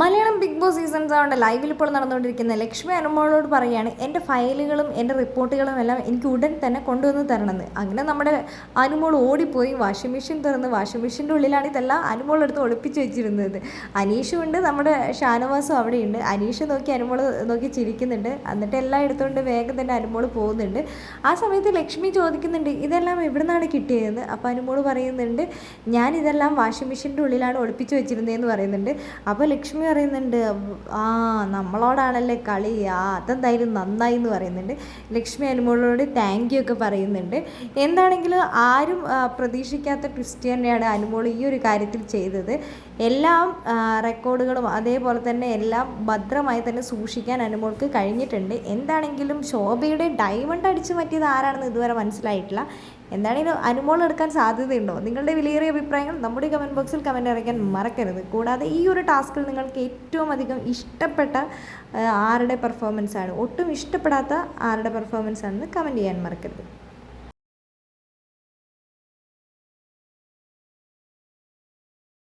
Malayalam big boss season സെവന്റെ ലൈവിൽ ഇപ്പോൾ നടന്നുകൊണ്ടിരിക്കുന്ന ലക്ഷ്മി അനുമോളോട് പറയുകയാണ് എന്റെ ഫയലുകളും എന്റെ റിപ്പോർട്ടുകളും എല്ലാം എനിക്ക് ഉടൻ തന്നെ കൊണ്ടുവന്ന് തരണമെന്ന്. അങ്ങനെ നമ്മുടെ അനുമോൾ ഓടിപ്പോയി വാഷിംഗ് മെഷീൻ തുറന്ന് വാഷിംഗ് മെഷീന്റെ ഉള്ളിലാണ് ഇതെല്ലാം അനുമോൾ എടുത്ത് ഒളിപ്പിച്ച് വെച്ചിരുന്നത്. അനീഷും ഉണ്ട് നമ്മുടെ ഷാനവാസും അവിടെയുണ്ട്. അനീഷ് നോക്കി അനുമോൾ നോക്കി ചിരിക്കുന്നുണ്ട്. എന്നിട്ട് എല്ലാം എടുത്തുകൊണ്ട് വേഗം തന്നെ അനുമോൾ പോകുന്നുണ്ട്. ആ സമയത്ത് ലക്ഷ്മി ചോദിക്കുന്നുണ്ട് ഇതെല്ലാം എവിടെ നിന്നാണ് കിട്ടിയതെന്ന്? അപ്പോൾ അനുമോൾ പറയുന്നുണ്ട് ഞാൻ ഇതെല്ലാം വാഷിംഗ് മെഷീന്റെ ഉള്ളിലാണ് ഒളിപ്പിച്ച് വെച്ചിരുന്നതെന്ന് പറയുന്നുണ്ട്. അപ്പോൾ ലക്ഷ്മി പറയുന്നുണ്ട് ആ നമ്മളോടാണല്ലേ കളി ആ അതെന്തായാലും നന്നായി എന്ന് പറയുന്നുണ്ട്. ലക്ഷ്മി അനുമോളോട് താങ്ക് യു ഒക്കെ പറയുന്നുണ്ട്. എന്താണെങ്കിലും ആരും പ്രതീക്ഷിക്കാത്ത ട്വിസ്റ്റ് തന്നെയാണ് അനുമോൾ ഈ ഒരു കാര്യത്തിൽ ചെയ്തത്. എല്ലാം റെക്കോർഡുകളും അതേപോലെ തന്നെ എല്ലാം ഭദ്രമായി തന്നെ സൂക്ഷിക്കാൻ അനുമോൾക്ക് കഴിഞ്ഞിട്ടുണ്ട്. എന്താണെങ്കിലും ശോഭയുടെ ഡയമണ്ട് അടിച്ചു പറ്റിയത് ആരാണെന്ന് ഇതുവരെ മനസ്സിലായിട്ടില്ല. എന്താണെങ്കിലും അനുമോൾ എടുക്കാൻ സാധ്യതയുണ്ടോ? നിങ്ങളുടെ വിലയേറിയ അഭിപ്രായങ്ങൾ നമ്മുടെ കമന്റ് ബോക്സിൽ കമന്റ് അറിയിക്കാൻ മറക്കരുത്. കൂടാതെ ഈ ഒരു ടാസ്കിൽ നിങ്ങൾക്ക് ഏറ്റവും അധികം ഇഷ്ടപ്പെട്ട ആരുടെ പെർഫോമൻസ് ആണ്? ഒട്ടും ഇഷ്ടപ്പെടാത്ത ആരുടെ പെർഫോമൻസ് ആണെന്ന് കമന്റ് ചെയ്യാൻ മറക്കരുത്.